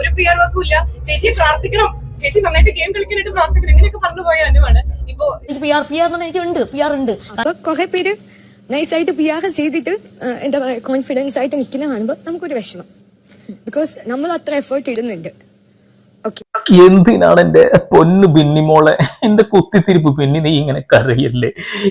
ഒരു P R വർക്കും ഇല്ല. ചേച്ചി പ്രാർത്ഥിക്കണം. ചേച്ചി നന്നായിട്ട് ഗെയിം കളിക്കാനായിട്ട് പ്രാർത്ഥിക്കണം. ഇങ്ങനെയൊക്കെ പറഞ്ഞു പോയ അനുവാണ്. ഇപ്പോ എനിക്ക് പി ആർ പി ആർ എനിക്ക് ഉണ്ട്. പി ആർ ഉണ്ട്. അപ്പൊ കുറെ പേര് നൈസായിട്ട് പി ആർ ചെയ്തിട്ട് എന്താ പറയുക കോൺഫിഡൻസ് ആയിട്ട് നിൽക്കുന്ന കാണുമ്പോൾ നമുക്കൊരു വിഷമം. ബിക്കോസ് നമ്മൾ അത്ര എഫേർട്ട് ഇടുന്നുണ്ട്. ഓക്കെ എന്തിനാണ് എന്റെ പൊന്നു പിന്നിമോളെ എന്റെ കുത്തിത്തിരിപ്പ് പിന്നി നീ ഇങ്ങനെ കരയല്ലേ?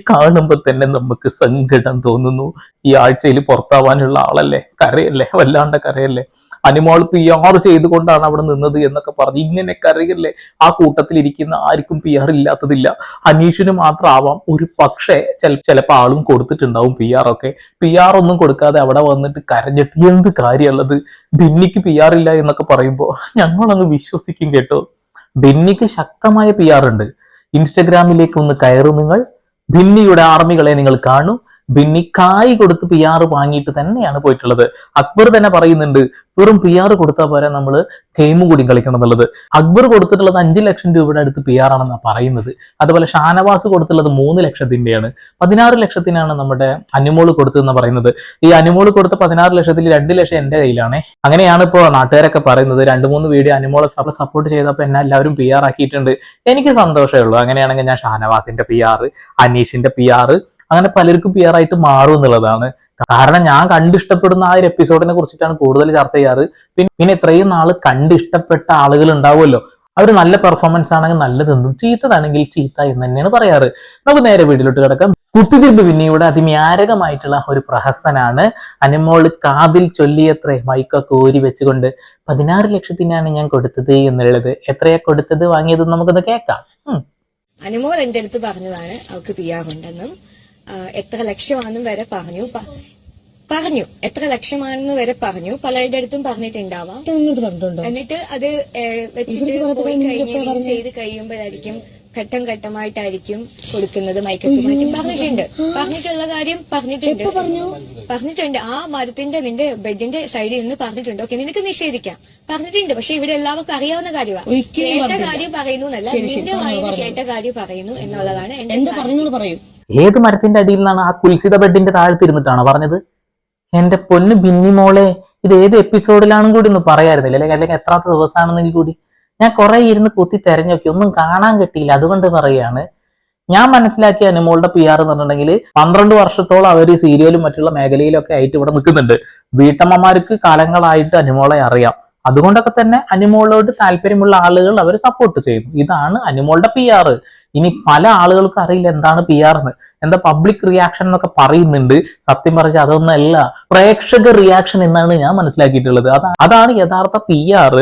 കാണുമ്പോ തന്നെ നമുക്ക് സങ്കടം തോന്നുന്നു. ഈ ആഴ്ചയിൽ പുറത്താവാനുള്ള ആളല്ലേ? കരയല്ലേ? വല്ലാണ്ട് കരയല്ലേ? അനിമോൾ പി ആർ ചെയ്തുകൊണ്ടാണ് അവിടെ നിന്നത് എന്നൊക്കെ പറഞ്ഞ്. ഇങ്ങനെ കരയല്ലേ ആ കൂട്ടത്തിൽ ഇരിക്കുന്ന ആർക്കും പി ആർ ഇല്ലാത്തതില്ല. അനീഷിന് മാത്രമാവാം. ഒരു പക്ഷേ ചില ചിലപ്പോൾ ആളും കൊടുത്തിട്ടുണ്ടാവും പി ആർ ഒക്കെ. പി ആർ ഒന്നും കൊടുക്കാതെ അവിടെ വന്നിട്ട് കരഞ്ഞിട്ട് എന്ത് കാര്യമുള്ളത്? ബിന്നിക്ക് പി ആർ ഇല്ല എന്നൊക്കെ പറയുമ്പോൾ ഞങ്ങളങ്ങ് വിശ്വസിക്കും കേട്ടോ. ബിന്നിക്ക് ശക്തമായ പി ആർ ഉണ്ട്. ഇൻസ്റ്റഗ്രാമിലേക്ക് ഒന്ന് കയറും നിങ്ങൾ. ഭിന്നിയുടെ ആർമികളെ നിങ്ങൾ കാണൂ. ബിന്നി കായ് കൊടുത്ത് പി ആർ വാങ്ങിയിട്ട് തന്നെയാണ് പോയിട്ടുള്ളത്. അക്ബർ തന്നെ പറയുന്നുണ്ട് വെറും പി ആർ കൊടുത്താൽ പോരാ നമ്മൾ ഗെയിം കൂടി കളിക്കണം എന്നുള്ളത്. അക്ബർ കൊടുത്തിട്ടുള്ളത് അഞ്ച് ലക്ഷം രൂപയുടെ അടുത്ത് പി ആർ ആണെന്നാണ് പറയുന്നത്. അതുപോലെ ഷാനവാസ് കൊടുത്തുള്ളത് മൂന്ന് ലക്ഷത്തിന്റെയാണ്. പതിനാറ് ലക്ഷത്തിനാണ് നമ്മുടെ അനുമോൾ കൊടുത്തതെന്ന് പറയുന്നത്. ഈ അനുമോൾ കൊടുത്ത പതിനാറ് ലക്ഷത്തിൽ രണ്ട് ലക്ഷം എന്റെ കയ്യിലാണ്. അങ്ങനെയാണ് ഇപ്പോൾ നാട്ടുകാരൊക്കെ പറയുന്നത്. രണ്ട് മൂന്ന് വീഡിയോ അനുമോളെ സപ്പോർട്ട് ചെയ്തപ്പോൾ എന്നെ എല്ലാവരും പി ആർ ആക്കിയിട്ടുണ്ട്. എനിക്ക് സന്തോഷമേ ഉള്ളൂ. അങ്ങനെയാണെങ്കിൽ ഞാൻ ഷാനവാസിന്റെ പി ആർ അനീഷിന്റെ പി ആർ അങ്ങനെ പലർക്കും പി ആർ ആയിട്ട് മാറും എന്നുള്ളതാണ്. കാരണം ഞാൻ കണ്ടിഷ്ടപ്പെടുന്ന ആ ഒരു എപ്പിസോഡിനെ കുറിച്ചിട്ടാണ് കൂടുതൽ ചർച്ച ചെയ്യാറ്. പിന്നെ പിന്നെ ഇത്രയും നാൾ കണ്ടിഷ്ടപ്പെട്ട ആളുകൾ ഉണ്ടാവുമല്ലോ. അവർ നല്ല പെർഫോമൻസ് ആണെങ്കിൽ നല്ലതെന്നും ചീത്തതാണെങ്കിൽ ചീത്ത എന്ന് തന്നെയാണ് പറയാറ്. നമുക്ക് നേരെ വീട്ടിലോട്ട് കിടക്കാം. കുത്തിതിരിപ്പ് പിന്നെയുടെ അതിമ്യാരകമായിട്ടുള്ള ഒരു പ്രഹസനാണ് അനുമോൾ കാതിൽ ചൊല്ലിയത്ര മൈക്കൊക്കെ ഊരി വെച്ചുകൊണ്ട് പതിനാറ് ലക്ഷത്തിനാണ് ഞാൻ കൊടുത്തത് എന്നുള്ളത്. എത്രയാ കൊടുത്തത്? വാങ്ങിയത് നമുക്കൊന്ന് കേൾക്കാം. അനുമോൾ എന്റെ അടുത്ത് പറഞ്ഞതാണ്. അവൾക്ക് പി എത്ര ലക്ഷമാണെന്നും വരെ പറഞ്ഞു. പറഞ്ഞു. എത്ര ലക്ഷമാണെന്ന് വരെ പറഞ്ഞു. പലരുടെ അടുത്തും പറഞ്ഞിട്ടുണ്ടാവാം. എന്നിട്ട് അത് വെച്ചിട്ട് പോയി കഴിഞ്ഞ് ചെയ്ത് കഴിയുമ്പോഴായിരിക്കും ഘട്ടം ഘട്ടമായിട്ടായിരിക്കും കൊടുക്കുന്നത് മാറ്റി പറഞ്ഞിട്ടുണ്ട്. പറഞ്ഞിട്ടുള്ള കാര്യം പറഞ്ഞിട്ടുണ്ട്. പറഞ്ഞിട്ടുണ്ട്. ആ മരത്തിന്റെ നിന്റെ ബെഡിന്റെ സൈഡിൽ നിന്ന് പറഞ്ഞിട്ടുണ്ട്. ഓക്കെ നിനക്ക് നിഷേധിക്കാം. പറഞ്ഞിട്ടുണ്ട്. പക്ഷെ ഇവിടെ എല്ലാവർക്കും അറിയാവുന്ന കാര്യമാണ് കേട്ട കാര്യം പറയുന്നു എന്നല്ല. നിന്റെ പറഞ്ഞു, കേട്ട കാര്യം പറയുന്നു എന്നുള്ളതാണ് എന്റെ പറയൂ. ഏത് മരത്തിന്റെ അടിയിൽ നിന്നാണ് ആ കുൽസിത ബെഡിന്റെ താഴത്തിരുന്നിട്ടാണ് പറഞ്ഞത്? എന്റെ പൊന്ന് ബിന്നി മോളെ ഇത് ഏത് എപ്പിസോഡിലാണെന്നും കൂടി ഒന്ന് പറയായിരുന്നില്ല. അല്ലെങ്കിൽ അല്ലെങ്കിൽ എത്രാത്ത ദിവസമാണെന്നെങ്കിൽ കൂടി. ഞാൻ കുറെ ഇരുന്ന് കുത്തി തെരഞ്ഞൊക്കെ. ഒന്നും കാണാൻ കിട്ടിയില്ല. അതുകൊണ്ട് പറയുകയാണ്. ഞാൻ മനസ്സിലാക്കിയ അനുമോളുടെ പി ആർ എന്ന് പറഞ്ഞിട്ടുണ്ടെങ്കിൽ പന്ത്രണ്ട് വർഷത്തോളം അവർ സീരിയലും മറ്റുള്ള മേഖലയിലൊക്കെ ആയിട്ട് ഇവിടെ നിൽക്കുന്നുണ്ട്. വീട്ടമ്മമാർക്ക് കാലങ്ങളായിട്ട് അനുമോളെ അറിയാം. അതുകൊണ്ടൊക്കെ തന്നെ അനുമോളോട് താല്പര്യമുള്ള ആളുകൾ അവർ സപ്പോർട്ട് ചെയ്യുന്നു. ഇതാണ് അനുമോളുടെ പി ആർ ഇനി പല ആളുകൾക്കും അറിയില്ല എന്താണ് പി ആർ എന്ന്. എന്താ പബ്ലിക് റിയാക്ഷൻ എന്നൊക്കെ പറയുന്നുണ്ട്. സത്യം പറഞ്ഞ അതൊന്നല്ല. പ്രേക്ഷക റിയാക്ഷൻ എന്നാണ് ഞാൻ മനസ്സിലാക്കിയിട്ടുള്ളത്. അതാ അതാണ് യഥാർത്ഥ പി ആർ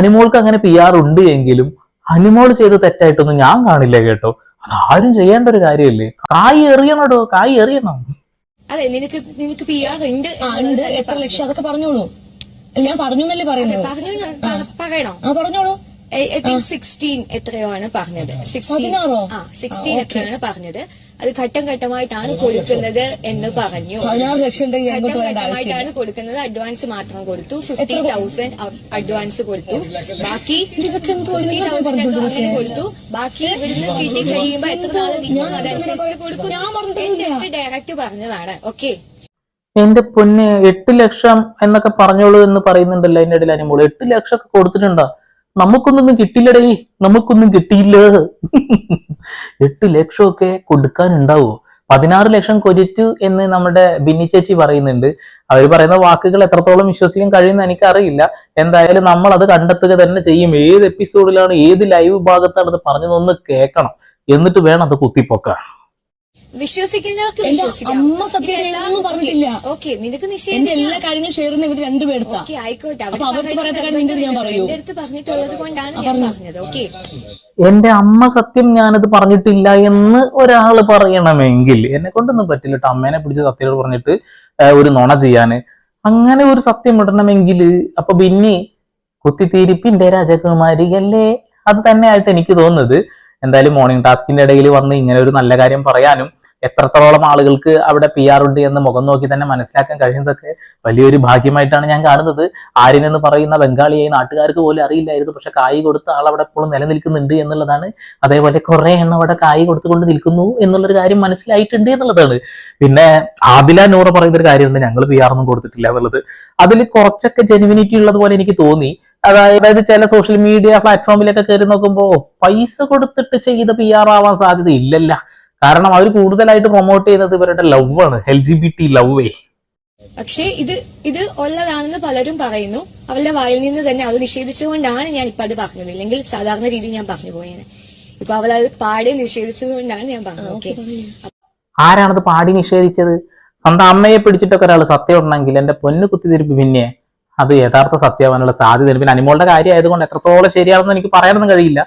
അനുമോൾക്ക് അങ്ങനെ പി ആർ ഉണ്ട് എങ്കിലും അനുമോൾ ചെയ്ത് തെറ്റായിട്ടൊന്നും ഞാൻ കാണില്ല കേട്ടോ. അതാരും ചെയ്യേണ്ട ഒരു കാര്യമല്ലേ? കായ് എറിയണോ കായ് എറിയണം. അതെ നിനക്ക് നിനക്ക് പി ആർ ഉണ്ട് ആ ഉണ്ട്. എത്ര ലക്ഷം? അതൊക്കെ പറഞ്ഞോളൂ. ഞാൻ പറഞ്ഞു എന്നല്ലേ പറയുന്നത് പറഞ്ഞു സിക്സ്റ്റീൻ എത്രയോ ആണ് പറഞ്ഞത്? സിക്സ്റ്റീൻ ആ സിക്സ്റ്റീൻ എത്രയാണ് പറഞ്ഞത്? അത് ഘട്ടം ഘട്ടമായിട്ടാണ് കൊടുക്കുന്നത് എന്ന് പറഞ്ഞു. ഘട്ടം ഘട്ടമായിട്ടാണ് കൊടുക്കുന്നത്. അഡ്വാൻസ് മാത്രം കൊടുത്തു. ഫിഫ്റ്റി തൗസൻഡ് അഡ്വാൻസ് കൊടുത്തു. ബാക്കി ഫിഫ്റ്റി തൗസൻഡ് അങ്ങനെ കൊടുത്തു. ബാക്കി ഇവിടുന്ന് കിട്ടി കഴിയുമ്പോ എത്ര അതനുസരിച്ച് കൊടുക്കും. എന്റെ ഡയറക്റ്റ് പറഞ്ഞതാണ്. ഓക്കെ എന്റെ പൊന്ന് എട്ട് ലക്ഷം എന്നൊക്കെ പറഞ്ഞോളൂ എന്ന് പറയുന്നുണ്ടല്ലോ അതിന്റെ ഇടയിൽ അനുമോൾ. എട്ട് ലക്ഷം ഒക്കെ കൊടുത്തിട്ടുണ്ടോ? നമുക്കൊന്നും കിട്ടില്ലടേ നമുക്കൊന്നും കിട്ടിയില്ല. എട്ട് ലക്ഷം ഒക്കെ കൊടുക്കാനുണ്ടാവോ? പതിനാറ് ലക്ഷം കൊതിച്ചു എന്ന് നമ്മുടെ ബിന്നി ചേച്ചി പറയുന്നുണ്ട്. അവർ പറയുന്ന വാക്കുകൾ എത്രത്തോളം വിശ്വസിക്കാൻ കഴിയുമെന്ന് എനിക്കറിയില്ല. എന്തായാലും നമ്മൾ അത് കണ്ടെത്തുക തന്നെ ചെയ്യും. ഏത് എപ്പിസോഡിലാണ് ഏത് ലൈവ് ഭാഗത്താണ് അത് പറഞ്ഞതൊന്ന് കേൾക്കണം. എന്നിട്ട് വേണം അത് കുത്തിപ്പൊക്കാൻ. വിശ്വസിക്കുന്നവർക്ക് വിശ്വസിക്കാം. അമ്മ സത്യം. ഓക്കെ. നിനക്ക് എന്റെ എല്ലാ കാര്യങ്ങളും ഷെയർ ചെയ്യുന്ന ഇവർ രണ്ടുപേരെടുത്താ ഓക്കെ ആയിക്കോട്ടെ. അപ്പൊ അവർക്ക് പറയാത്ത കാര്യം നിന്റെ ഞാൻ പറയൂ. എന്റെ അടുത്ത് പറഞ്ഞിട്ടുള്ളത് കൊണ്ടാണ് ഞാൻ പറഞ്ഞത്. ഓക്കെ. എന്റെ അമ്മ സത്യം ഞാനത് പറഞ്ഞിട്ടില്ല എന്ന് ഒരാൾ പറയണമെങ്കിൽ എന്നെ കൊണ്ടൊന്നും പറ്റില്ല കേട്ടോ അമ്മേനെ പിടിച്ച് സത്യം പറഞ്ഞിട്ട് ഒരു നുണ ചെയ്യാന്. അങ്ങനെ ഒരു സത്യം ഇടണമെങ്കിൽ അപ്പൊ ബിന്നി കുത്തിത്തീരിപ്പിന്റെ രാജകുമാരികല്ലേ അത് തന്നെയായിട്ട് എനിക്ക് തോന്നുന്നത്. എന്തായാലും മോർണിംഗ് ടാസ്കിന്റെ ഇടയിൽ വന്ന് ഇങ്ങനെ ഒരു നല്ല കാര്യം പറയാനും എത്രത്തോളം ആളുകൾക്ക് അവിടെ പി ആർ ഉണ്ട് എന്ന് മുഖം നോക്കി തന്നെ മനസ്സിലാക്കാൻ കഴിയുന്നതൊക്കെ വലിയൊരു ഭാഗ്യമായിട്ടാണ് ഞാൻ കാണുന്നത്. ആര്യൻ എന്ന് പറയുന്ന ബംഗാളിയായി നാട്ടുകാർക്ക് പോലും അറിയില്ലായിരുന്നു. പക്ഷെ കായ് കൊടുത്ത ആൾ അവിടെ എപ്പോഴും നിലനിൽക്കുന്നുണ്ട് എന്നുള്ളതാണ്. അതേപോലെ കുറെ എണ്ണം അവിടെ കായ് കൊടുത്തുകൊണ്ട് നിൽക്കുന്നു എന്നുള്ളൊരു കാര്യം മനസ്സിലായിട്ടുണ്ട് എന്നുള്ളതാണ്. പിന്നെ ആബില നൂറ് പറയുന്ന ഒരു കാര്യമുണ്ട്. ഞങ്ങൾ പി ആർ ഒന്നും കൊടുത്തിട്ടില്ല എന്നുള്ളത്. അതിൽ കുറച്ചൊക്കെ ജെനുവിനിറ്റി ഉള്ളത് പോലെ എനിക്ക് തോന്നി. അതായത് ചില സോഷ്യൽ മീഡിയ പ്ലാറ്റ്ഫോമിലൊക്കെ കയറി നോക്കുമ്പോൾ പൈസ കൊടുത്തിട്ട് ചെയ്ത പി ആർ ആവാൻ സാധ്യത ഇല്ലല്ല. കാരണം അവർ കൂടുതലായിട്ട് പ്രൊമോട്ട് ചെയ്യുന്നത് ഇവരുടെ ലവ് ആണ് എൽ ജി ബി ടി ലവേ പക്ഷേ ഇത് ഇത് ഉള്ളതാണെന്ന് പലരും പറയുന്നു. അവരുടെ വായിൽ നിന്ന് തന്നെ അത് നിഷേധിച്ചുകൊണ്ടാണ് ഞാൻ ഇപ്പൊ അത് പറഞ്ഞത്. ഇല്ലെങ്കിൽ സാധാരണ രീതിയിൽ ഞാൻ പറഞ്ഞു പോയേനെ. ഇപ്പൊ അവൾ അത് പാടി നിഷേധിച്ചതുകൊണ്ടാണ് ഞാൻ പറഞ്ഞത്. ഓക്കെ. ആരാണത് പാടി നിഷേധിച്ചത്? സ്വന്തം അമ്മയെ പിടിച്ചിട്ടൊക്കെ ഒരാൾ സത്യം ഉണ്ടെങ്കിൽ എന്റെ പൊന്ന് കുത്തിതിരിപ്പ് പിന്നെ അത് യഥാർത്ഥ സത്യമാവാനുള്ള സാധ്യത പിന്നെ അനിമോളുടെ കാര്യം ആയതുകൊണ്ട് എത്രത്തോളം ശരിയാണെന്ന് എനിക്ക് പറയാനൊന്നും കഴിയില്ല.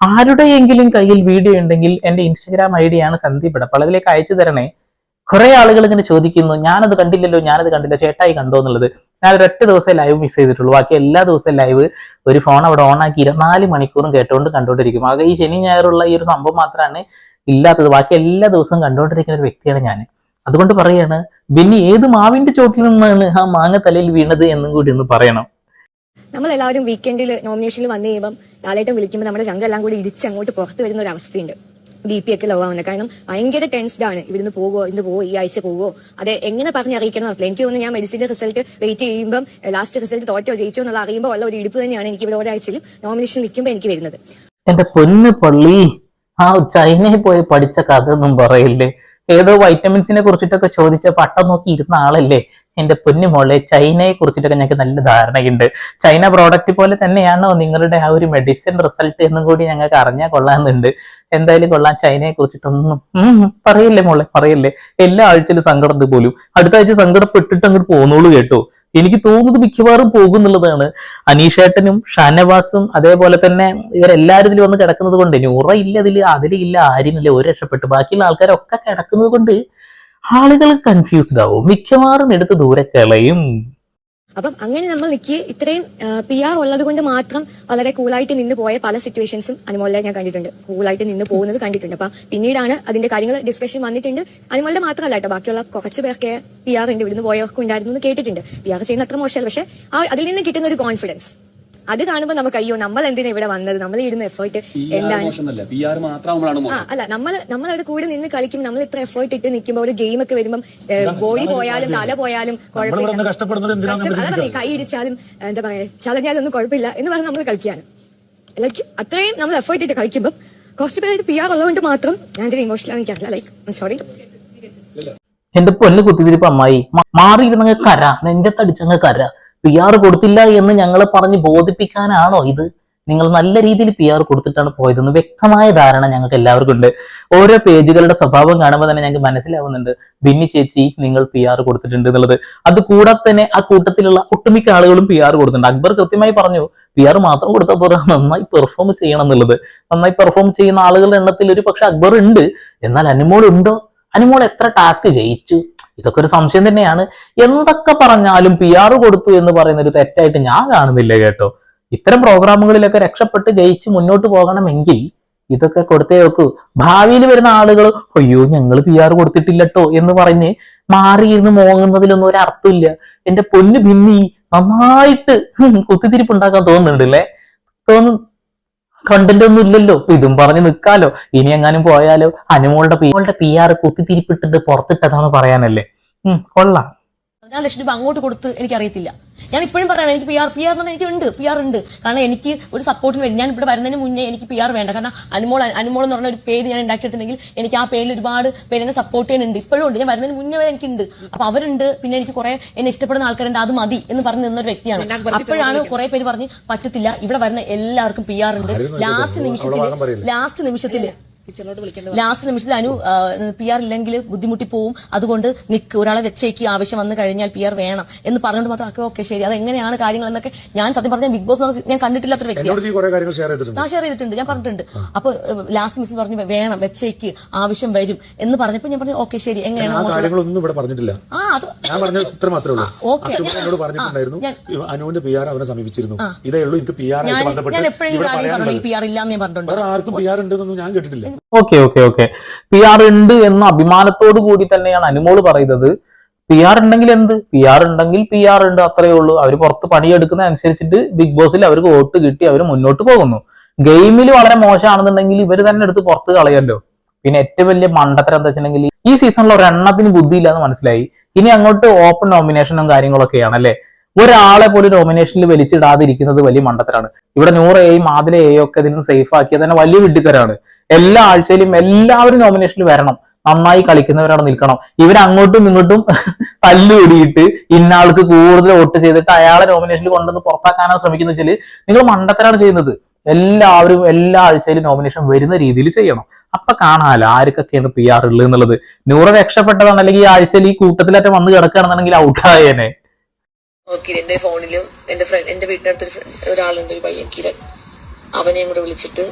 ആരുടെയെങ്കിലും കയ്യിൽ വീഡിയോ ഉണ്ടെങ്കിൽ എന്റെ ഇൻസ്റ്റഗ്രാം ഐ ആണ് സന്ദീപ് ഇടപ്പൾ അതിലേക്ക് അയച്ചു തരണേ. കുറെ ആളുകൾ ഇങ്ങനെ ചോദിക്കുന്നു ഞാനത് കണ്ടില്ലല്ലോ ഞാനത് കണ്ടില്ല ചേട്ടായി കണ്ടോ എന്നുള്ളത്? ഞാൻ ഒരൊറ്റ ദിവസം ലൈവ് മിസ് ചെയ്തിട്ടുള്ളൂ. ബാക്കി എല്ലാ ദിവസവും ലൈവ് ഒരു ഫോൺ അവിടെ ഓൺ ആക്കി ഇരുപത്തിനാല് മണിക്കൂറും കേട്ടുകൊണ്ട് കണ്ടുകൊണ്ടിരിക്കും ആകെ ഈ ശനി ഞായറുള്ള ഈ ഒരു സംഭവം മാത്രമാണ് ഇല്ലാത്തത്. ബാക്കി എല്ലാ ദിവസവും കണ്ടുകൊണ്ടിരിക്കുന്ന ഒരു വ്യക്തിയാണ് ഞാൻ. അതുകൊണ്ട് പറയാണ് ബിന്നി ഏത് മാവിന്റെ ചോട്ടിൽ നിന്നാണ് ആ മാങ്ങ തലയിൽ വീണത്? എന്നും കൂടി ഒന്ന് പറയണം. നമ്മൾ എല്ലാവരും വീക്കെൻഡിൽ നോമിനേഷനിൽ വന്നു കഴിയുമ്പോൾ ലാലേട്ടം വിളിക്കുമ്പോൾ നമ്മുടെ ചങ്കെല്ലാം കൂടി ഇടിച്ച് അങ്ങോട്ട് പുറത്ത് വരുന്ന ഒരു അവസ്ഥയുണ്ട്. ബി പി ഒക്കെ ലോ ആവുന്നത് കാരണം ഭയങ്കര ടെൻസ്ഡ് ആണ്. ഇവിടുന്ന് പോകുമോ ഇന്ന് പോകുമോ ഈ ആഴ്ച പോകുമോ അത് എങ്ങനെ പറഞ്ഞ് അറിയിക്കണം എനിക്ക് തോന്നുന്നു ഞാൻ മെഡിസിന്റെ റിസൾട്ട് വെയിറ്റ് ചെയ്യുമ്പോൾ ലാസ്റ്റ് റിസൾട്ട് തോറ്റോ ജയിച്ചോ എന്നുള്ള അറിയുമ്പോൾ ഉള്ള ഒരു ഇടിപ്പ് തന്നെയാണ് എനിക്ക് ഇവിടെ ഒരാഴ്ചയിലും നോമിനേഷൻ നിൽക്കുമ്പോൾ എനിക്ക് വരുന്നത്. എന്റെ പൊന്ന് പള്ളി ആ ചൈനയിൽ പോയി പഠിച്ച കഥ ഒന്നും പറയില്ലേ? ഏതോ വൈറ്റമിൻസിനെ കുറിച്ചിട്ടൊക്കെ ചോദിച്ച പട്ടം നോക്കി ഇരുന്ന ആളല്ലേ? എന്റെ പൊന്നുമോളെ ചൈനയെ കുറിച്ചിട്ടൊക്കെ ഞങ്ങൾക്ക് നല്ല ധാരണയുണ്ട്. ചൈന പ്രോഡക്റ്റ് പോലെ തന്നെയാണോ നിങ്ങളുടെ ആ ഒരു മെഡിസിൻ റിസൾട്ട് എന്നും കൂടി ഞങ്ങൾക്ക് അറിഞ്ഞാൽ കൊള്ളാമെന്നുണ്ട്. എന്തായാലും കൊള്ളാം ചൈനയെ കുറിച്ചിട്ടൊന്നും. പറയില്ലേ മോളെ പറയില്ലേ? എല്ലാ ആഴ്ചയിലും സങ്കടം പോലും. അടുത്ത ആഴ്ച സങ്കടപ്പെട്ടിട്ട് അങ്ങോട്ട് പോന്നോളൂ കേട്ടോ. എനിക്ക് തോന്നുന്നത് മിക്കവാറും പോകുന്നുള്ളതാണ്. അനീഷേട്ടനും ഷാനവാസും അതേപോലെ തന്നെ ഇവരെല്ലാവരും ഇതിൽ വന്ന് കിടക്കുന്നത് കൊണ്ട് നൂറ ഇല്ല അതിൽ അതിലില്ല ആര്യനില്ല ഒരു രക്ഷപ്പെട്ടു. ബാക്കിയുള്ള ആൾക്കാരൊക്കെ കിടക്കുന്നത് കൊണ്ട് ആളുകൾ കൺഫ്യൂസ്ഡ് ആവും. മിക്കവാറും എടുത്ത് ദൂരെ കളയും. അപ്പം അങ്ങനെ നമ്മൾ നിൽക്കി ഇത്രയും പി ആർ ഉള്ളത് കൊണ്ട് മാത്രം വളരെ കൂളായിട്ട് നിന്ന് പോയ പല സിറ്റുവേഷൻസും അനുമോളിലെ ഞാൻ കണ്ടിട്ടുണ്ട്. കൂളായിട്ട് നിന്ന് പോകുന്നത് കണ്ടിട്ടുണ്ട്. അപ്പൊ പിന്നീടാണ് അതിന്റെ കാര്യങ്ങൾ ഡിസ്കഷൻ വന്നിട്ടുണ്ട്. അനുമോളുടെ മാത്രമല്ല കേട്ടോ ബാക്കിയുള്ള കുറച്ച് പേർക്ക് പി ആർ ഉണ്ട് ഇവിടുന്ന് പോയവർക്ക് ഉണ്ടായിരുന്നു എന്ന് കേട്ടിട്ടുണ്ട്. പി ആർ ചെയ്യുന്ന അത്ര മോശമല്ല. പക്ഷെ അതിൽ നിന്ന് കിട്ടുന്ന ഒരു കോൺഫിഡൻസ് അത് കാണുമ്പോൾ നമുക്ക് അയ്യോ നമ്മൾ എന്തിനാ ഇവിടെ വന്നത്? നമ്മൾ ഇടുന്ന എഫേർട്ട് എന്താണ്? ആ അല്ല നമ്മൾ നമ്മൾ അവിടെ കൂടെ നിന്ന് കളിക്കും നമ്മൾ ഇത്ര എഫേർട്ട് ഇട്ട് നിൽക്കുമ്പോൾ ഒരു ഗെയിം ഒക്കെ വരുമ്പോൾ ബോഡി പോയാലും തല പോയാലും കുഴപ്പമില്ല. കൈ ഇടിച്ചാലും എന്താ പറയാ ചതഞ്ഞാലൊന്നും കുഴപ്പമില്ല എന്ന് പറഞ്ഞ് നമ്മൾ കളിക്കുകയാണ്. ലൈക്ക് അത്രയും നമ്മൾ എഫേർട്ട് ഇട്ട് കളിക്കുമ്പോൾ കുറച്ച് പേരായിട്ട് പി ആർ ഉള്ളതുകൊണ്ട് മാത്രം ഞാൻ ഇതിന് ഇമോഷണൽ എനിക്കറിയില്ല ലൈക്ക് സോറി എന്റെ പൊന്ന് കുത്തിതിരിപ്പ് അമ്മായി. മാറിയിരുന്നെങ്കിൽ മാറിയിരുന്നങ്ങ് കര. നെഞ്ചത്തടിച്ചങ്ങ് കര. പി ആർ കൊടുത്തില്ല എന്ന് ഞങ്ങളെ പറഞ്ഞ് ബോധിപ്പിക്കാനാണോ ഇത്? നിങ്ങൾ നല്ല രീതിയിൽ പി ആർ കൊടുത്തിട്ടാണ് പോയതെന്ന് വ്യക്തമായ ധാരണ ഞങ്ങൾക്ക് എല്ലാവർക്കും ഉണ്ട്. ഓരോ പേജുകളുടെ സ്വഭാവം കാണുമ്പോൾ തന്നെ ഞങ്ങൾക്ക് മനസ്സിലാവുന്നുണ്ട്. ബിന്നി ചേച്ചി നിങ്ങൾ പി ആർ കൊടുത്തിട്ടുണ്ട് എന്നുള്ളത്. അത് കൂടാതെ തന്നെ ആ കൂട്ടത്തിലുള്ള ഒട്ടുമിക്ക ആളുകളും പി ആർ കൊടുത്തിട്ടുണ്ട്. അക്ബർ കൃത്യമായി പറഞ്ഞു പി ആർ മാത്രം കൊടുത്താൽ പോരാ നന്നായി പെർഫോം ചെയ്യണം എന്നുള്ളത്. നന്നായി പെർഫോം ചെയ്യുന്ന ആളുകളുടെ എണ്ണത്തിൽ ഒരു പക്ഷെ അക്ബർ ഉണ്ട്. എന്നാൽ അനുമോൾ ഉണ്ടോ? അനുമോൾ എത്ര ടാസ്ക് ജയിച്ചു? ഇതൊക്കെ ഒരു സംശയം തന്നെയാണ്. എന്തൊക്കെ പറഞ്ഞാലും പി ആർ കൊടുത്തു എന്ന് പറയുന്ന ഒരു തെറ്റായിട്ട് ഞാൻ കാണുന്നില്ല കേട്ടോ. ഇത്തരം പ്രോഗ്രാമുകളിലൊക്കെ രക്ഷപ്പെട്ട് ജയിച്ച് മുന്നോട്ട് പോകണമെങ്കിൽ ഇതൊക്കെ കൊടുത്തേ വെക്കൂ. ഭാവിയിൽ വരുന്ന ആളുകൾ അയ്യോ ഞങ്ങൾ പി ആർ കൊടുത്തിട്ടില്ലട്ടോ എന്ന് പറഞ്ഞ് മാറിയിരുന്ന് മോങ്ങുന്നതിലൊന്നും ഒരു അർത്ഥമില്ല. എന്റെ പൊന്ന് ഭിന്നി നന്നായിട്ട് കുത്തിത്തിരിപ്പ് ഉണ്ടാക്കാൻ തോന്നുന്നുണ്ട് അല്ലേ തോന്നുന്നു കണ്ടന്റ് ഒന്നും ഇല്ലല്ലോ. ഇതും പറഞ്ഞ് നിൽക്കാലോ ഇനി എങ്ങാനും പോയാലോ. അനുമോളുടെ പി പി ആർ കുത്തിത്തിരിപ്പിട്ടിട്ട് പുറത്തിട്ടതാന്ന് പറയാനല്ലേ. ഉം കൊള്ളാം. പതിനാല് ലക്ഷം രൂപ അങ്ങോട്ട് കൊടുത്ത് എനിക്കറിയത്തില്ല. ഞാൻ ഇപ്പോഴും പറയണം എനിക്ക് പി ആർ പി ആർ എന്ന് പറഞ്ഞാൽ എനിക്ക് ഉണ്ട് പി ആർ ഉണ്ട്. കാരണം എനിക്ക് ഒരു സപ്പോർട്ടിന് വേണ്ടി ഞാൻ ഇവിടെ വരുന്നതിന് മുന്നേ എനിക്ക് പി ആർ വേണ്ട. കാരണം അനുമോൾ അനുമോൾ എന്ന് പറഞ്ഞ ഒരു പേര് ഞാൻ ഉണ്ടാക്കിയിട്ടുണ്ടെങ്കിൽ എനിക്ക് ആ പേരിൽ ഒരുപാട് പേര് എന്നെ സപ്പോർട്ട് ചെയ്യുന്നുണ്ട്. ഇപ്പോഴും ഉണ്ട്. ഞാൻ വരുന്നതിന് മുന്നേ വരെ എനിക്കുണ്ട്. അപ്പൊ അവരുണ്ട്. പിന്നെ എനിക്ക് കുറെ എന്നെ ഇഷ്ടപ്പെടുന്ന ആൾക്കാരുണ്ട്. അത് മതി എന്ന് പറഞ്ഞ് നിന്നൊരു വ്യക്തിയാണ്. അപ്പോഴാണ് കുറെ പേര് പറഞ്ഞ് പറ്റത്തില്ല. ഇവിടെ വരുന്ന എല്ലാവർക്കും പി ആർ ഉണ്ട്. ലാസ്റ്റ് നിമിഷത്തിൽ ലാസ്റ്റ് നിമിഷത്തിൽ ലാസ്റ്റ് നിമിഷത്തിൽ അനു പി ആർ ഇല്ലെങ്കിൽ ബുദ്ധിമുട്ടി പോവും. അതുകൊണ്ട് നിക്ക് ഒരാളെ വെച്ചേക്ക് ആവശ്യം വന്നു കഴിഞ്ഞാൽ പി ആർ വേണം എന്ന് പറഞ്ഞുകൊണ്ട് മാത്രം ഓക്കെ ഓക്കെ ശരി. അത് എങ്ങനെയാണ് കാര്യങ്ങൾ എന്നൊക്കെ ഞാൻ സത്യം പറഞ്ഞാൽ ബിഗ് ബോസ് ഞാൻ കണ്ടിട്ടില്ലാത്ത വ്യക്തിയാണ്. ഞാൻ ഷെയർ ചെയ്തിട്ടുണ്ട്. ഞാൻ പറഞ്ഞിട്ടുണ്ട്. അപ്പൊ ലാസ്റ്റ് മിസ് പറഞ്ഞു വേണം വെച്ചേക്ക് ആവശ്യം വരും എന്ന് പറഞ്ഞപ്പോ ഞാൻ പറഞ്ഞു ഓക്കെ ശരി. എങ്ങനെയാണ് ആ അത് ഞാൻ പറഞ്ഞ ഇത്ര മാത്രമേ ഉള്ളൂ. ഓക്കേ. അശോകൻ ഞാൻ- എന്നോട് പറഞ്ഞിട്ടുണ്ടായിരുന്നു ഞാൻ- അനുവിന്റെ പി ആർ അവനെ സമീപിച്ചിരുന്നു. ഇതേ ഉള്ളൂ എനിക്ക് പി ആർ ഞാൻ ആയിട്ട് ബന്ധപ്പെട്ട് ഞാൻ എപ്പോഴും ഇവിടെ പറഞ്ഞു ഈ പറയാനുള്ളത് പി ആർ ഇല്ലാന്ന് ഞാൻ പറഞ്ഞിട്ടുണ്ട്. ആർക്കും പി ആർ ഉണ്ടെന്നൊന്നും ഞാൻ കേട്ടിട്ടില്ല. Okay okay okay. P R ഉണ്ട് എന്ന അഭിമാനത്തോടു കൂടി തന്നെയാണ് അനുമോൾ പറയുന്നത്. പി ആർ ഉണ്ടെങ്കിൽ എന്ത്? പി ആർ ഉണ്ടെങ്കിൽ പി ആർ ഉണ്ട് അത്രയേ ഉള്ളൂ. അവർ പുറത്ത് പണിയെടുക്കുന്ന അനുസരിച്ചിട്ട് ബിഗ് ബോസിൽ അവർക്ക് വോട്ട് കിട്ടി അവർ മുന്നോട്ട് പോകുന്നു. ഗെയിമിൽ വളരെ മോശമാണെന്നുണ്ടെങ്കിൽ ഇവർ തന്നെ എടുത്ത് പുറത്ത് കളയല്ലോ. പിന്നെ ഏറ്റവും വലിയ മണ്ടത്തരം എന്താ വെച്ചിട്ടുണ്ടെങ്കിൽ ഈ സീസണിൽ ഒരെണ്ണത്തിന് ബുദ്ധിയില്ലാന്ന് മനസ്സിലായി. ഇനി അങ്ങോട്ട് ഓപ്പൺ നോമിനേഷനും കാര്യങ്ങളൊക്കെയാണ് അല്ലെ? ഒരാളെ പോലും നോമിനേഷനിൽ വലിച്ചിടാതിരിക്കുന്നത് വലിയ മണ്ടത്തരാണ്. ഇവിടെ നൂറ് എയും ആദിലെ എയും ഒക്കെ ഇതിന് സേഫ് ആക്കിയത് തന്നെ വലിയ വിഡ്ഢിത്തരാണ്. എല്ലാ ആഴ്ചയിലും എല്ലാവരും നോമിനേഷനിൽ വരണം. നന്നായി കളിക്കുന്നവരവിടെ നിൽക്കണം. ഇവർ അങ്ങോട്ടും ഇങ്ങോട്ടും തല്ലുകൂടിയിട്ട് ഇന്നാൾക്ക് കൂടുതൽ വോട്ട് ചെയ്തിട്ട് അയാളെ നോമിനേഷനിൽ കൊണ്ടുവന്ന് പുറത്താക്കാനാണ് ശ്രമിക്കുന്നത് വെച്ചാൽ നിങ്ങൾ മണ്ടത്തരാണ് ചെയ്യുന്നത്. എല്ലാവരും എല്ലാ ആഴ്ചയിലും നോമിനേഷൻ വരുന്ന രീതിയിൽ ചെയ്യണം. അപ്പൊ കാണാമല്ലോ ആർക്കൊക്കെയാണ് പി ആർ ഉള്ളത് എന്നുള്ളത്. നൂറ് രക്ഷപ്പെട്ടതാണ് അല്ലെങ്കിൽ ഈ ആഴ്ചയിൽ ഈ കൂട്ടത്തിലൊക്കെ വന്ന് കിടക്കുകയാണെന്നുണ്ടെങ്കിൽ ഔട്ടായേനെ ഓക്കെ എന്റെ ഫോണിലും എന്റെ ഫ്രണ്ട് എന്റെ വീട്ടിനടുത്ത് ഒരാളുണ്ട് ഒരു പയ്യൻ കിരൺ. അവനെയും കൂടെ വിളിച്ചിട്ട്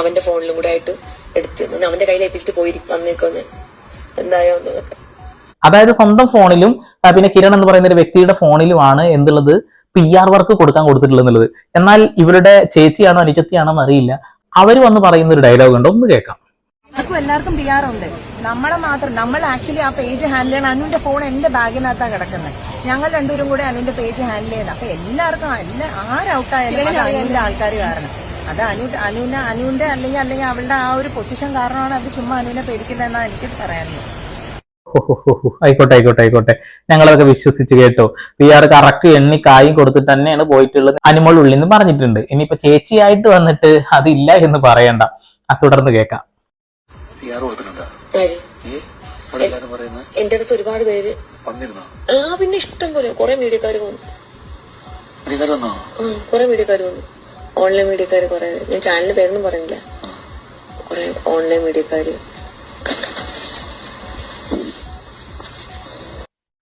അവന്റെ ഫോണിലും കൂടെ ആയിട്ട് എടുത്ത് നിന്ന് അവന്റെ കയ്യിൽ ഏൽപ്പിച്ചിട്ട് പോയി വന്നേക്കോ ഞാൻ. എന്തായോ എന്നൊക്കെ. അതായത് സ്വന്തം ഫോണിലും പിന്നെ കിരൺ എന്ന് പറയുന്ന ഒരു വ്യക്തിയുടെ ഫോണിലുമാണ് എന്തുള്ളത്? പി ആർ വർക്ക് കൊടുക്കാൻ കൊടുത്തിട്ടുള്ളത് എന്നുള്ളത് എന്നാൽ ഇവരുടെ ചേച്ചിയാണോ അനുജത്തിയാണോ അറിയില്ല. അവർ വന്ന് പറയുന്ന ഒരു ഡയലോഗ് ഉണ്ട്. ഒന്ന് കേൾക്കാം. എല്ലാവർക്കും എല്ലാവർക്കും പി ആർ ഉണ്ട്. നമ്മളെ മാത്രം നമ്മൾ ആക്ച്വലി ആ പേജ് ഹാൻഡിൽ ചെയ്യണം അനുവിന്റെ ഫോൺ എന്റെ ബാഗിനകത്താണ് കിടക്കുന്നത് ഞങ്ങൾ രണ്ടുപേരും കൂടെ അനുവിന്റെ പേജ് ഹാൻഡിൽ ചെയ്യുന്നത് അപ്പൊ എല്ലാവർക്കും എല്ലാ ആരൗട്ടായാലും ആൾക്കാർ കാരണം. അത് അനു അനുവിനെ അനുവിന്റെ അല്ലെങ്കിൽ അല്ലെങ്കിൽ അവളുടെ ആ ഒരു പൊസിഷൻ കാരണമാണ് അത് ചുമ്മാ അനുവിനെ പേടിക്കുന്നതെന്നാണ് എനിക്ക് പറയാനുള്ളത്. ആയിക്കോട്ടെ ആയിക്കോട്ടെ ആയിക്കോട്ടെ. ഞങ്ങളതൊക്കെ വിശ്വസിച്ച് കേട്ടോ. പി ആർ കറക്റ്റ് എണ്ണി കായും കൊടുത്തിട്ട് തന്നെയാണ് പോയിട്ടുള്ളത്. അനിമോൾ ഉള്ളിൽ നിന്ന് പറഞ്ഞിട്ടുണ്ട്. ഇനിയിപ്പോ ചേച്ചിയായിട്ട് വന്നിട്ട് അതില്ല എന്ന് പറയണ്ട. അത് തുടർന്ന് കേക്കാം എന്റെ അടുത്ത് ഒരുപാട് പേര്. വന്നിരുന്നോ? ആ പിന്നെ ഇഷ്ടം പോലെ. കൊറേ മീഡിയക്കാർ വന്നു. കൊറേ മീഡിയക്കാര് മീഡിയക്കാർ വന്നു. ഓൺലൈൻ മീഡിയക്കാർ കുറെ ഞാൻ ചാനലിന്റെ പേരൊന്നും പറയുന്നില്ല. കുറെ ഓൺലൈൻ മീഡിയക്കാര്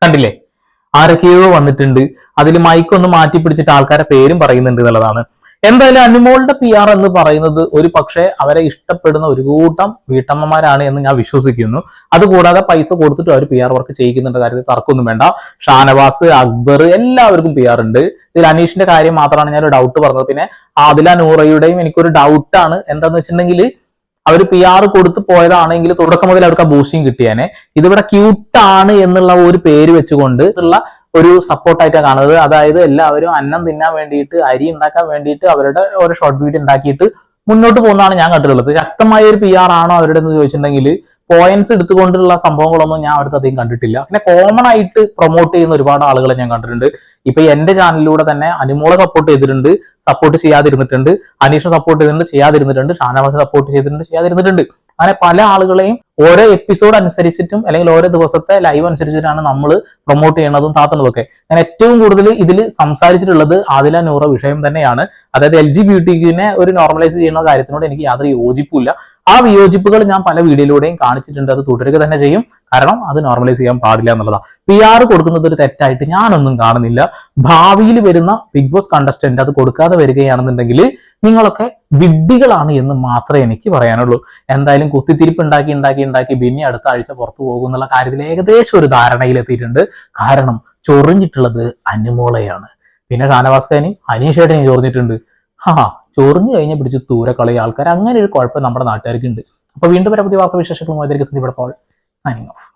കണ്ടില്ലേ? ആരൊക്കെയോ വന്നിട്ടുണ്ട്. അതിൽ മൈക്കൊന്ന് മാറ്റി പിടിച്ചിട്ട് ആൾക്കാരെ പേരും പറയുന്നുണ്ട് എന്നുള്ളതാണ്. എന്തായാലും അനുമോളുടെ പി ആർ എന്ന് പറയുന്നത് ഒരു പക്ഷേ അവരെ ഇഷ്ടപ്പെടുന്ന ഒരു കൂട്ടം വീട്ടമ്മമാരാണ് എന്ന് ഞാൻ വിശ്വസിക്കുന്നു. അതുകൂടാതെ പൈസ കൊടുത്തിട്ട് അവർ പി ആർ വർക്ക് ചെയ്യിക്കുന്നുണ്ട്. കാര്യത്തിൽ തർക്കമൊന്നും വേണ്ട. ഷാനവാസ് അക്ബർ എല്ലാവർക്കും പി ആർ ഉണ്ട്. ഇതിൽ അനീഷിന്റെ കാര്യം മാത്രമാണ് ഞാൻ ഒരു ഡൗട്ട് പറഞ്ഞത്. പിന്നെ ആദില നൂറയുടെയും എനിക്കൊരു ഡൗട്ടാണ് എന്താന്ന് വെച്ചിട്ടുണ്ടെങ്കിൽ അവർ പി ആർ കൊടുത്ത് പോയതാണെങ്കിൽ തുടക്കം മുതൽ അവർക്ക് ആ ബൂസ്റ്റിംഗ് കിട്ടിയാനെ. ഇതിവിടെ ക്യൂട്ടാണ് എന്നുള്ള ഒരു പേര് വെച്ചുകൊണ്ട് ഉള്ള ഒരു സപ്പോർട്ടായിട്ടാണ് കാണുന്നത്. അതായത് എല്ലാവരും അന്നം തിന്നാൻ വേണ്ടിയിട്ട് അരി ഉണ്ടാക്കാൻ വേണ്ടിയിട്ട് അവരുടെ ഒരു ഷോർട്ട് വീഡിയോ ഉണ്ടാക്കിയിട്ട് മുന്നോട്ട് പോകുന്നതാണ് ഞാൻ കണ്ടിട്ടുള്ളത്. ശക്തമായ ഒരു പി ആർ ആണോ അവരുടെ എന്ന് ചോദിച്ചിട്ടുണ്ടെങ്കിൽ പോയിന്റ്സ് എടുത്തുകൊണ്ടുള്ള സംഭവങ്ങളൊന്നും ഞാൻ അവിടുത്തെ അധികം കണ്ടിട്ടില്ല. പിന്നെ കോമൺ ആയിട്ട് പ്രൊമോട്ട് ചെയ്യുന്ന ഒരുപാട് ആളുകളെ ഞാൻ കണ്ടിട്ടുണ്ട്. ഇപ്പൊ എന്റെ ചാനലിലൂടെ തന്നെ അനുമോളെ സപ്പോർട്ട് ചെയ്തിട്ടുണ്ട് സപ്പോർട്ട് ചെയ്യാതിരുന്നിട്ടുണ്ട്. അനീഷ് സപ്പോർട്ട് ചെയ്തിട്ടുണ്ട് ചെയ്യാതിരുന്നിട്ടുണ്ട്. ഷാനവാസ് സപ്പോർട്ട് ചെയ്തിട്ടുണ്ട് ചെയ്യാതിരുന്നിട്ടുണ്ട്. അങ്ങനെ പല ആളുകളെയും ഓരോ എപ്പിസോഡ് അനുസരിച്ചിട്ടും അല്ലെങ്കിൽ ഓരോ ദിവസത്തെ ലൈവ് അനുസരിച്ചിട്ടാണ് നമ്മൾ പ്രൊമോട്ട് ചെയ്യണതും താത്തുന്നതൊക്കെ. ഞാൻ ഏറ്റവും കൂടുതൽ ഇതിൽ സംസാരിച്ചിട്ടുള്ളത് ആദില നൂറ വിഷയം തന്നെയാണ്. അതായത് എൽ ജി ബ്യൂട്ടിക്കിനെ ഒരു നോർമലൈസ് ചെയ്യുന്ന കാര്യത്തിനോട് എനിക്ക് യാതൊരു യോജിപ്പില്ല ആ വിയോജിപ്പുകൾ ഞാൻ പല വീഡിയോയിലൂടെയും കാണിച്ചിട്ടുണ്ട്. അത് തുടരുക തന്നെ ചെയ്യും. കാരണം അത് നോർമലൈസ് ചെയ്യാൻ പാടില്ല എന്നുള്ളതാണ് പി ആർ കൊടുക്കുന്നത് ഒരു തെറ്റായിട്ട് ഞാനൊന്നും കാണുന്നില്ല. ഭാവിയിൽ വരുന്ന ബിഗ് ബോസ് കണ്ടസ്റ്റന്റ് അത് കൊടുക്കാതെ വരികയാണെന്നുണ്ടെങ്കിൽ നിങ്ങളൊക്കെ വിഡ്ഢികളാണ് എന്ന് മാത്രമേ എനിക്ക് പറയാനുള്ളൂ. എന്തായാലും കുത്തിത്തിരിപ്പ് ഉണ്ടാക്കി ഉണ്ടാക്കി ഉണ്ടാക്കി പിന്നെ അടുത്ത ആഴ്ച പുറത്തു പോകും എന്നുള്ള കാര്യത്തിൽ ഏകദേശം ഒരു ധാരണയിലെത്തിയിട്ടുണ്ട് കാരണം ചൊറിഞ്ഞിട്ടുള്ളത് അനുമോളയാണ്. പിന്നെ ഷാനവാസ്കാനും അനീഷേട്ടനെയും ചൊറിഞ്ഞിട്ടുണ്ട്. ഹാ ചൊറിഞ്ഞു കഴിഞ്ഞാൽ പിടിച്ച് കളയ. ആൾക്കാർ അങ്ങനെ ഒരു കുഴപ്പം നമ്മുടെ നാട്ടുകാർക്ക് ഉണ്ട് അപ്പൊ വീണ്ടും വരെ പുതിയ വാർത്താ വിശേഷങ്ങളുമായി സന്ദീപ് പോൾ സൈനിങ് ഓഫ്